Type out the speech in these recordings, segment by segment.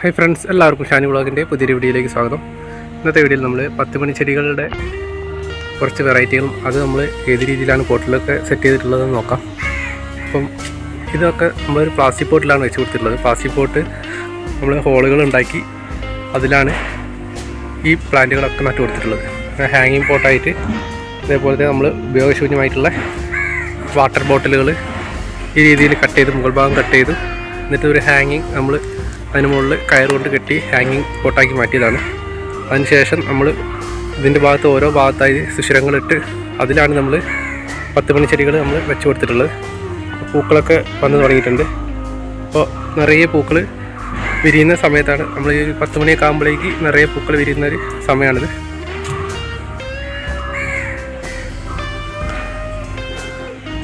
Hi friends എല്ലാവർക്കും ഷാനി ബ്ലോഗിന്റെ പുതിയൊരു വീഡിയോയിലേക്ക് സ്വാഗതം. ഇന്നത്തെ വീഡിയോയിൽ നമ്മൾ പത്ത് മണി ചെടികളുടെ കുറച്ച് വെറൈറ്റികളും അത് നമ്മൾ ഏത് രീതിയിലാണ് പോട്ടിലൊക്കെ സെറ്റ് ചെയ്തിട്ടുള്ളതെന്ന് നോക്കാം. അപ്പം ഇതൊക്കെ നമ്മളൊരു പ്ലാസ്റ്റിക് പോട്ടിലാണ് വെച്ച് കൊടുത്തിട്ടുള്ളത്. പ്ലാസ്റ്റിക് പോട്ട് നമ്മൾ ഹോളുകൾ ഉണ്ടാക്കി അതിലാണ് ഈ പ്ലാന്റുകളൊക്കെ നട്ടു കൊടുത്തിട്ടുള്ളത്. ഹാങ്ങിങ് പോട്ടായിട്ട് അതേപോലെ നമ്മൾ ഉപയോഗശൂന്യമായിട്ടുള്ള വാട്ടർ ബോട്ടിലുകൾ ഈ രീതിയിൽ കട്ട് ചെയ്ത് മുകൾ ഭാഗം കട്ട് ചെയ്തു എന്നിട്ട് ഒരു ഹാങ്ങിങ് നമ്മൾ അതിന് മുകളിൽ കയർ കൊണ്ട് കെട്ടി ഹാങ്ങിങ് പോട്ടാക്കി മാറ്റിയതാണ്. അതിനുശേഷം നമ്മൾ ഇതിന്റെ ഭാഗത്ത് ഓരോ ഭാഗത്തായി സുഷിരങ്ങളിട്ട് അതിലാണ് നമ്മൾ പത്ത് മണി ചെടികൾ നമ്മൾ വെച്ച് കൊടുത്തിട്ടുള്ളത്. പൂക്കളൊക്കെ വന്ന് തുടങ്ങിയിട്ടുണ്ട്. അപ്പോൾ നിറയെ പൂക്കൾ വിരിയുന്ന സമയത്താണ് നമ്മൾ ഈ പത്ത് മണിയൊക്കെ ആകുമ്പോഴേക്ക് നിറയെ പൂക്കൾ വിരിയുന്ന ഒരു സമയമാണിത്.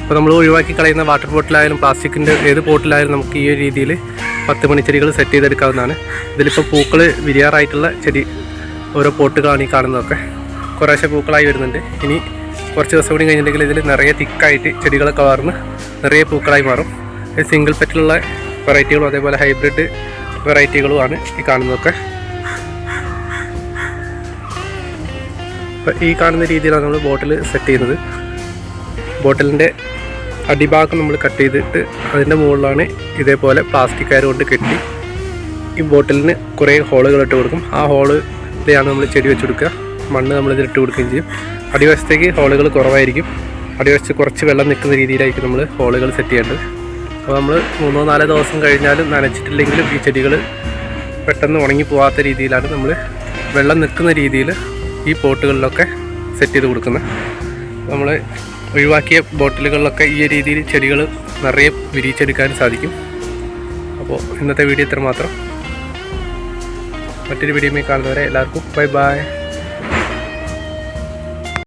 അപ്പോൾ നമ്മൾ ഒഴിവാക്കി കളയുന്ന വാട്ടർ ബോട്ടിലായാലും പ്ലാസ്റ്റിക്കിന്റെ ഏത് ബോട്ടിലായാലും നമുക്ക് ഈ ഒരു രീതിയിൽ പത്ത് മണിച്ചെടികൾ സെറ്റ് ചെയ്തെടുക്കാവുന്നതാണ്. ഇതിലിപ്പോൾ പൂക്കൾ വിരിയാറായിട്ടുള്ള ചെടി ഓരോ പോട്ടുകളാണ് ഈ കാണുന്നതൊക്കെ. കുറേശ്ശെ പൂക്കളായി വരുന്നുണ്ട്. ഇനി കുറച്ച് ദിവസം കൂടി കഴിഞ്ഞിട്ടുണ്ടെങ്കിൽ ഇതിൽ നിറയെ തിക്കായിട്ട് ചെടികളൊക്കെ വളർന്ന് നിറയെ പൂക്കളായി മാറും. സിംഗിൾ പെറ്റിലുള്ള വെറൈറ്റികളും അതേപോലെ ഹൈബ്രിഡ് വെറൈറ്റികളുമാണ് ഈ കാണുന്നതൊക്കെ. അപ്പോൾ ഈ കാണുന്ന രീതിയിലാണ് നമ്മൾ ബോട്ടിൽ സെറ്റ് ചെയ്യുന്നത്. ബോട്ടിലിന്റെ അടിഭാഗം നമ്മൾ കട്ട് ചെയ്തിട്ട് അതിന്റെ മുകളിലാണ് ഇതേപോലെ പ്ലാസ്റ്റിക് കയർ കൊണ്ട് കെട്ടി ഈ ബോട്ടിലിന് കുറേ ഹോളുകൾ ഇട്ട് കൊടുക്കും. ആ ഹോളിലാണ് നമ്മൾ ചെടി വെച്ച് കൊടുക്കുക. മണ്ണ് നമ്മൾ ഇതിലിട്ട് കൊടുക്കുകയും ചെയ്യും. അടിവശത്തേക്ക് ഹോളുകൾ കുറവായിരിക്കും. അടിവശത്ത് കുറച്ച് വെള്ളം നിൽക്കുന്ന രീതിയിലായിരിക്കും നമ്മൾ ഹോളുകൾ സെറ്റ് ചെയ്യേണ്ടത്. അപ്പോൾ നമ്മൾ മൂന്നോ നാലോ ദിവസം കഴിഞ്ഞാലും നനച്ചിട്ടില്ലെങ്കിലും ഈ ചെടികൾ പെട്ടെന്ന് ഉണങ്ങി പോകാത്ത രീതിയിലാണ് നമ്മൾ വെള്ളം നിൽക്കുന്ന രീതിയിൽ ഈ പോട്ടുകളിലൊക്കെ സെറ്റ് ചെയ്ത് കൊടുക്കുന്നത്. നമ്മൾ ഒഴിവാക്കിയ ബോട്ടിലുകളിലൊക്കെ ഈ രീതിയിൽ ചെടികൾ നിറയെ വിരിയിച്ചെടുക്കാൻ സാധിക്കും. അപ്പോൾ ഇന്നത്തെ വീഡിയോ ഇത്ര മാത്രം മറ്റൊരു വീഡിയോയിൽ കാണുന്നവരെ എല്ലാവർക്കും ബൈ ബൈ.